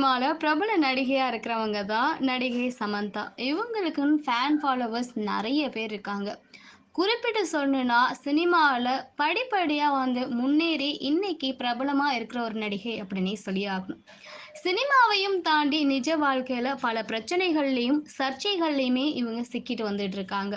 சினிமாவில் பிரபல நடிகையாக இருக்கிறவங்க தான் நடிகை சமந்தா. இவங்களுக்குன்னு ஃபேன் ஃபாலோவர்ஸ் நிறைய பேர் இருக்காங்க. குறிப்பிட்டு சொல்லணும்னா சினிமாவில் படிப்படியாக வந்து முன்னேறி இன்னைக்கு பிரபலமாக இருக்கிற ஒரு நடிகை அப்படின்னே சொல்லி ஆகணும். சினிமாவையும் தாண்டி நிஜ வாழ்க்கையில் பல பிரச்சனைகள்லையும் சர்ச்சைகள்லையுமே இவங்க சிக்கிட்டு வந்துட்டு இருக்காங்க.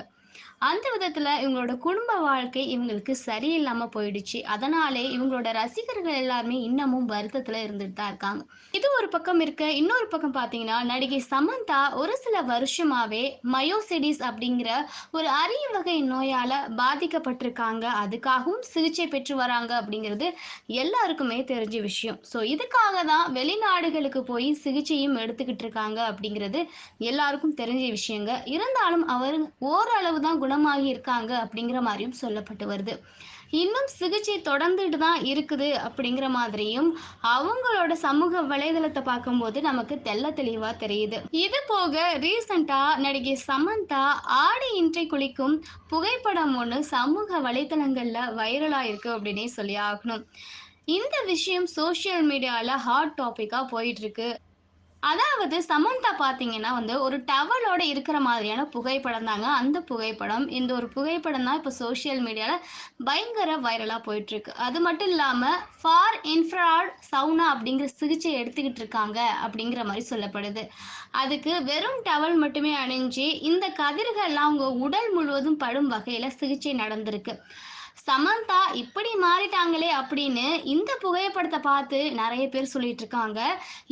அந்த விதத்தில் இவங்களோட குடும்ப வாழ்க்கை இவங்களுக்கு சரியில்லாமல் போயிடுச்சு. அதனாலே இவங்களோட ரசிகர்கள் எல்லாருமே இன்னமும் வருத்தத்தில் இருந்துட்டு தான் இருக்காங்க. இது ஒரு பக்கம் இருக்க இன்னொரு பக்கம் பார்த்தீங்கன்னா நடிகை சமந்தா ஒரு சில வருஷமாவே மயோசிடிஸ் அப்படிங்கிற ஒரு அரிய வகை நோயால் பாதிக்கப்பட்டிருக்காங்க. அதுக்காகவும் சிகிச்சை பெற்று வராங்க அப்படிங்கிறது எல்லாருக்குமே தெரிஞ்ச விஷயம். ஸோ இதுக்காக தான் வெளிநாடுகளுக்கு போய் சிகிச்சையும் எடுத்துக்கிட்டு இருக்காங்க அப்படிங்கிறது எல்லாருக்கும் தெரிஞ்ச விஷயங்க. இருந்தாலும் அவர் ஓரளவு தான் குணமாகி இருக்காங்க அப்படிங்கிற மாதிரியும் சொல்லப்பட்டு வருது. இன்னும் சிகிச்சை தொடர்ந்துட்டு தான் இருக்குது அப்படிங்கிற மாதிரியும் அவங்களோட சமூக வலைதளத்தை பார்க்கும்போது நமக்கு தெள்ள தெளிவா தெரியுது. இது போக ரீசண்டா நடிகை சமந்தா ஆடி இன்றை குளிக்கும் புகைப்படம் ஒன்று சமூக வலைதளங்கள்ல வைரலா இருக்கு அப்படின்னே சொல்லி ஆகணும். இந்த விஷயம் சோஷியல் மீடியாவில் ஹாட் டாப்பிக்காக போயிட்டு இருக்கு. அதாவது சமந்தா பார்த்தீங்கன்னா வந்து ஒரு டவலோட இருக்கிற மாதிரியான புகைப்படம் தாங்க. அந்த புகைப்படம் இந்த ஒரு புகைப்படம் தான் இப்போ சோஷியல் மீடியாவில் பயங்கர வைரலாக போயிட்டுருக்கு. அது மட்டும் இல்லாமல் ஃபார் இன்ஃப்ராட் சவுனா அப்படிங்கிற சிகிச்சை எடுத்துக்கிட்டு இருக்காங்க அப்படிங்கிற மாதிரி சொல்லப்படுது. அதுக்கு வெறும் டவல் மட்டுமே அணிஞ்சு இந்த கதிர்கள்லாம் அவங்க உடல் முழுவதும் படும் வகையில் சிகிச்சை நடந்திருக்கு. சமந்தா இப்படி மாறிட்டாங்களே அப்படின்னு இந்த புகைப்படத்தை பார்த்து நிறைய பேர் சொல்லிட்டு இருக்காங்க.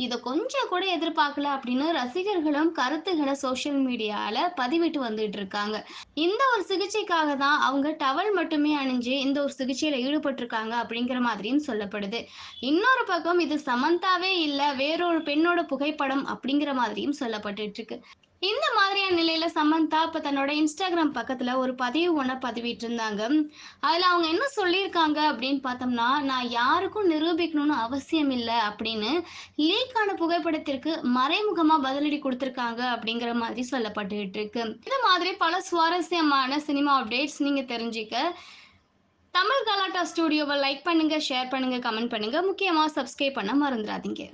இதை கொஞ்சம் கூட எதிர்பார்க்கல அப்படின்னு ரசிகர்களும் கருத்துக்களை சோஷியல் மீடியாவில் பதிவிட்டு வந்துட்டு இருக்காங்க. இந்த ஒரு சிகிச்சைக்காக தான் அவங்க டவல் மட்டுமே அணிஞ்சு இந்த ஒரு சிகிச்சையில் ஈடுபட்டிருக்காங்க அப்படிங்கிற மாதிரியும் சொல்லப்படுது. இன்னொரு பக்கம் இது சமந்தாவே இல்லை வேறொரு பெண்ணோட புகைப்படம் அப்படிங்கிற மாதிரியும் சொல்லப்பட்டு இருக்கு. இந்த மாதிரியான நிலையில சமந்தா இப்ப தன்னோட இன்ஸ்டாகிராம் பக்கத்தில் ஒரு பதிவு ஒன்ன பதிவிட்டு இருந்தாங்க அதில் அவங்க என்ன சொல்லியிருக்காங்க அப்படின்னு பார்த்தோம்னா நான் யாருக்கும் நிரூபிக்கணும்னு அவசியம் இல்லை அப்படின்னு லீக்கான புகைப்படத்திற்கு மறைமுகமாக பதிலடி கொடுத்துருக்காங்க அப்படிங்கிற மாதிரி சொல்லப்பட்டுக்கிட்டு இருக்கு. இந்த மாதிரி பல சுவாரஸ்யமான சினிமா அப்டேட்ஸ் நீங்கள் தெரிஞ்சுக்க. தமிழ் கலாட்டா ஸ்டூடியோவை லைக் பண்ணுங்க ஷேர் பண்ணுங்க கமெண்ட் பண்ணுங்க. முக்கியமாக சப்ஸ்கிரைப் பண்ண மறந்துடாதீங்க.